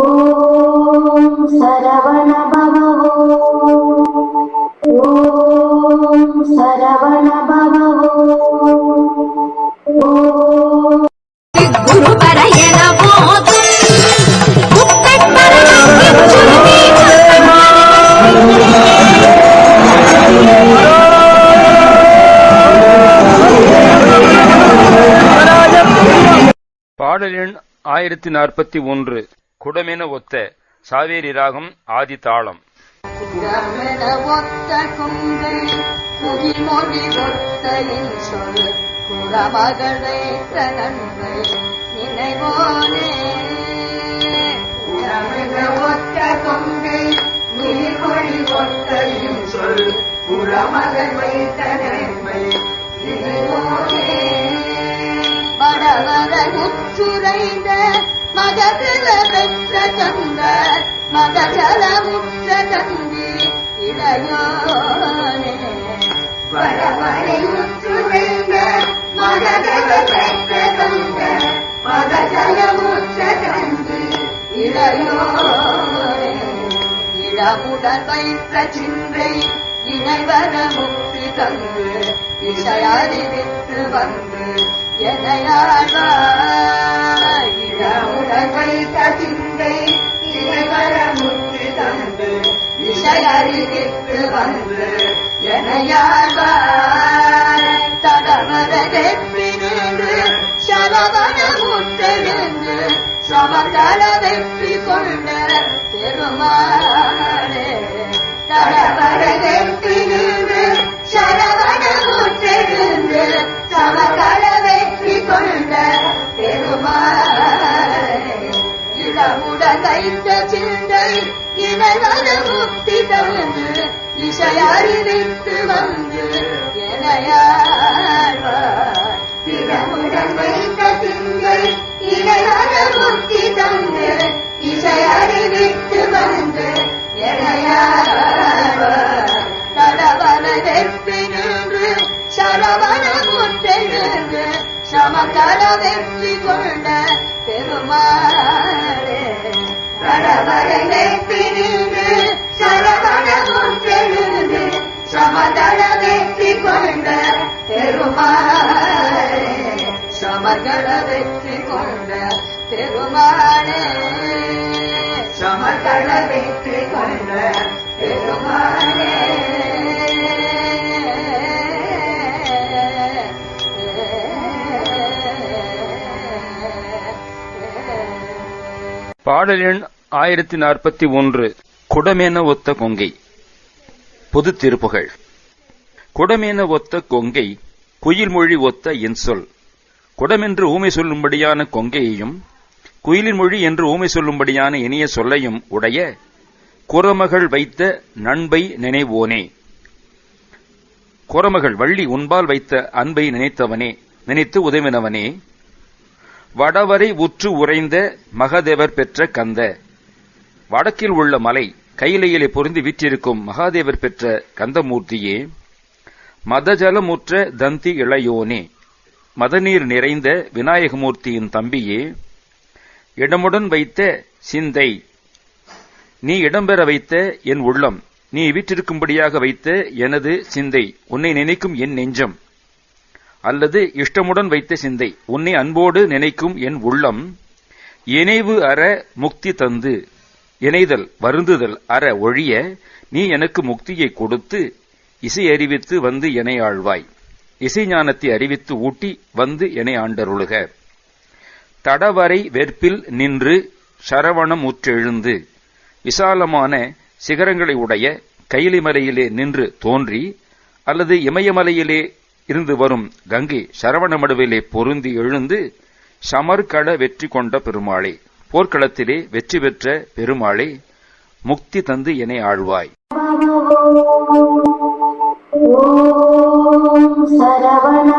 ஓம் சரவண பவோ ஓம் சரவண பவோ பாடல் எண் ஆயிரத்தி நாற்பத்தி ஒன்று குடமென ஒத்த சாவேரி ராகம் ஆதி தாளம். குரமென ஒத்த கொங்கை குடிமொழி சொல் புறமகள் வைத்த முற்றுரைந்த மதத்தில பெற்ற கந்த மதஜல முற்ற கந்தி இளையோனே. படவரை முற்றுரைந்த மதத்தில பெற்ற கந்த மதஜல முற்ற கந்தி இளையோனே. இளமுடல் பயிற்ற சிந்தை இணைவர முக்தி தந்து இசையறிவித்து வந்து எனையாழ்வாய் இளமுடன் வைத்த தந்து இசையறிவித்து வந்து எனையாழ்வாய் தடமர வெற்றினின்று சமதள வெற்றி கொண்ட பெருமாளே. சிந்தை இணைவர முக்தி தந்து இசையறிவித்து வந்து எனையாழ்வார் இளமுடன் வைத்த சிந்தை இணைவர முக்தி தந்து இசையறிவித்து வந்து எனையாழ்வார் வெற்றி நின்று சரவண முற்றெழுந்து வெற்றி கொண்ட பெருமாளே. கடவரை வெற்றி நின்று சரவண சமதள வெற்றி கொண்ட பெருமாளே சமதள வெற்றி கொண்ட பெருமாளே சமதள வெற்றி கொண்ட பெருமாளே பாடல் எண் ஆயிரத்தி நாற்பத்தி ஒன்று குடமேன ஒத்த கொங்கை. பொது திருப்புகள். குடமேன ஒத்த கொங்கை குயில் மொழி ஒத்த என் சொல். குடமென்று ஊமை சொல்லும்படியான கொங்கையையும் குயிலின் மொழி என்று ஊமை சொல்லும்படியான இனிய சொல்லையும் உடைய குரமகள் வைத்த நண்பை நினைவோனே. குரமகள் வள்ளி உன்பால் வைத்த அன்பை நினைத்தவனே நினைத்து உதவினவனே. வடவரை உற்று உறைந்த மகாதேவர் பெற்ற கந்த. வடக்கில் உள்ள மலை கையிலையிலே பொருந்தி விற்றிருக்கும் மகாதேவர் பெற்ற கந்தமூர்த்தியே. மதஜலமுற்ற தந்தி இளையோனே. மதநீர் நிறைந்த விநாயகமூர்த்தியின் தம்பியே. இடமுடன் வைத்த சிந்தை. நீ இடம்பெற வைத்த என் உள்ளம். நீ வீற்றிருக்கும்படியாக வைத்த எனது சிந்தை. உன்னை நினைக்கும் என் நெஞ்சம். அல்லது இஷ்டமுடன் வைத்த சிந்தை. உன்னை அன்போடு நினைக்கும் என் உள்ளம் இணைவு அற முக்தி தந்து இணைதல் வருந்துதல் அற ஒழிய நீ எனக்கு முக்தியை கொடுத்து இசை அறிவித்து வந்து எனை ஆழ்வாய். இசை ஞானத்தை அறிவித்து ஊட்டி வந்து எனை ஆண்டருளுக. தடவரை வெற்பில் நின்று சரவணம் உற்றெழுந்து விசாலமான சிகரங்களை உடைய கைலிமலையிலே நின்று தோன்றி அல்லது இமயமலையிலே இருந்து வரும் கங்கை சரவணமடுவிலே பொருந்தி எழுந்து சமர்கள வெற்றி கொண்ட பெருமாளே போர்க்களத்திலே வெற்றி பெற்ற பெருமாளே முக்தி தந்து எனை ஆழ்வாய். ஓம் சரவண